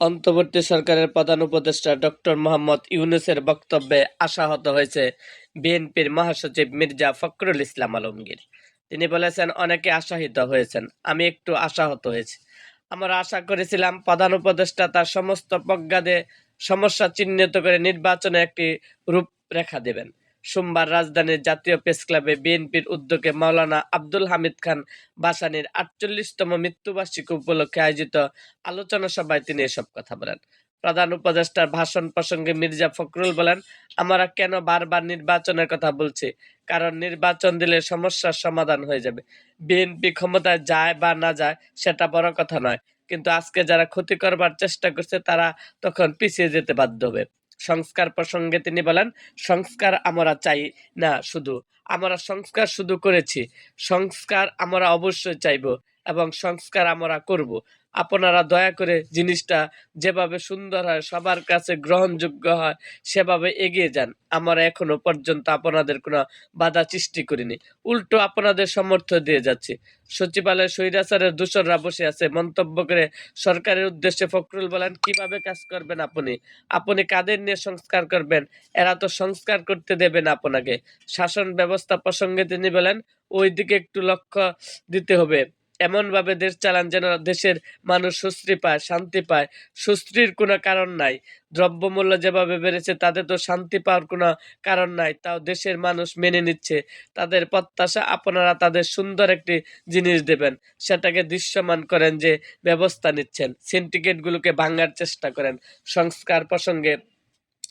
অন্তর্বর্তী সরকারের প্রধান উপদেষ্টা ডক্টর মোহাম্মদ ইউনুসের বক্তব্যে আশাহত হয়েছে বিএনপির মহাসচিব মির্জা ফখরুল ইসলাম আলমগীর। তিনি বলেছেন, অনেকে আশাহিত হয়েছেন, আমি একটু আশাহত হয়েছি। আমরা আশা করেছিলাম প্রধান উপদেষ্টা তার সমস্ত প্রজ্ঞাদে সমস্যা চিহ্নিত করে নির্বাচনে একটি রূপরেখা দেবেন। সোমবার রাজধানীর জাতীয় প্রেস ক্লাবে বিএনপির উদ্যোগে মাওলানা আব্দুল হামিদ খান বাসানির আটচল্লিশতম মৃত্যুবার্ষিকী উপলক্ষে আয়োজিত আলোচনা সভায় তিনি এসব কথা বলেন। প্রধান উপদেষ্টার ভাষণ প্রসঙ্গে মির্জা ফখরুল বলেন, আমরা কেন বারবার নির্বাচনের কথা বলছি? কারণ নির্বাচন দিলে সমস্যার সমাধান হয়ে যাবে। বিএনপি ক্ষমতায় যায় বা না যায় সেটা বড় কথা নয়। কিন্তু আজকে যারা ক্ষতি করবার চেষ্টা করছে তারা তখন পিছিয়ে যেতে বাধ্য হবে। সংস্কার প্রসঙ্গে তিনি বলেন, সংস্কার আমরা চাই না শুধু। আমরা সংস্কার শুধু করেছি। সংস্কার আমরা অবশ্যই চাইব এবং সংস্কার আমরা করব। আপনারা দয়া করে জিনিসটা যেভাবে সুন্দর হয়, সবার কাছে গ্রহণযোগ্য হয়, সেভাবে এগিয়ে যান। আমরা এখনও পর্যন্ত আপনাদের কোনো বাধা সৃষ্টি করিনি। উল্টো আপনাদের সমর্থ দিয়ে যাচ্ছি। সচিবালয় স্বৈরাচারের দূষণরা বসে আছে। মন্তব্য করে সরকারের উদ্দেশ্যে ফখরুল বলেন, কীভাবে কাজ করবেন আপনি? আপনি কাদের নিয়ে সংস্কার করবেন? এরা তো সংস্কার করতে দেবেন আপনাকে। শাসন ব্যবস্থা প্রসঙ্গে তিনি বলেন ওই দিকে একটু লক্ষ্য দিতে হবে। এমনভাবে দেশ চালান যেন দেশের মানুষ সুশ্রী পায়, শান্তি পায়। সুশ্রীর কোনো কারণ নাই। দ্রব্যমূল্য যেভাবে বেড়েছে, তাতে তো শান্তি পাওয়ার কোনো কারণ নাই। তাও দেশের মানুষ মেনে নিচ্ছে। তাদের প্রত্যাশা আপনারা তাদের সুন্দর একটি জিনিস দেবেন। সেটাকে দৃশ্যমান করেন যে ব্যবস্থা নিচ্ছেন। সিন্ডিকেটগুলোকে ভাঙার চেষ্টা করেন। সংস্কার প্রসঙ্গে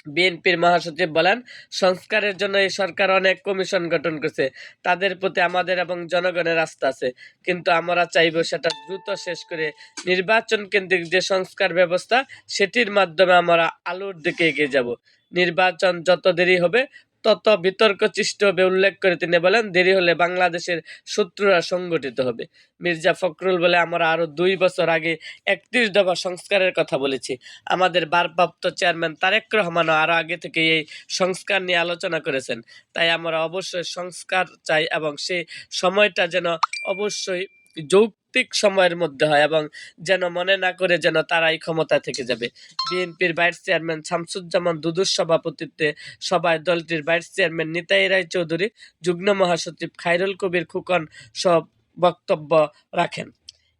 বিএনপির মহাসচিব বলেন, সংস্কারের জন্য এই সরকার অনেক কমিশন গঠন করছে। তাদের প্রতি আমাদের এবং জনগণের রাস্তা আছে। কিন্তু আমরা চাইব সেটা দ্রুত শেষ করে নির্বাচন কেন্দ্রিক যে সংস্কার ব্যবস্থা, সেটির মাধ্যমে আমরা আলোর দিকে এগিয়ে যাব। নির্বাচন যত দেরি হবে তত বিতর্ক সৃষ্টি হবে উল্লেখ করে তিনি বলেন, দেরি হলে বাংলাদেশের শত্রুরা সংগঠিত হবে। মির্জা ফখরুল বলে, আমরা আরও দুই বছর আগে একত্রিশ দফা সংস্কারের কথা বলেছি। আমাদের ভারপ্রাপ্ত চেয়ারম্যান তারেক রহমানও আরও আগে থেকে এই সংস্কার নিয়ে আলোচনা করেছেন। তাই আমরা অবশ্যই সংস্কার চাই এবং সেই সময়টা যেন অবশ্যই যৌক্তিক সময়ের মধ্যে হয় এবং যেন মনে না করে যেন তারাই ক্ষমতা থেকে যাবে। বিএনপির ভাইস চেয়ারম্যান শামসুজ্জামান দুদুর সভাপতিত্বে সভায় দলটির ভাইস চেয়ারম্যান নিতাই রায় চৌধুরী, যুগ্ম মহাসচিব খাইরুল কবির খুকন সব বক্তব্য রাখেন।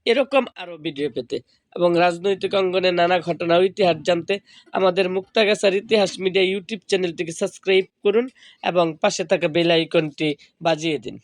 এরকম আরও ভিডিও পেতে এবং রাজনৈতিক অঙ্গনে নানা ঘটনা ইতিহাস জানতে আমাদের মুক্তাগাছার ইতিহাস মিডিয়া ইউটিউব চ্যানেলটিকে সাবস্ক্রাইব করুন এবং পাশে থাকা বেল আইকনটি বাজিয়ে দিন।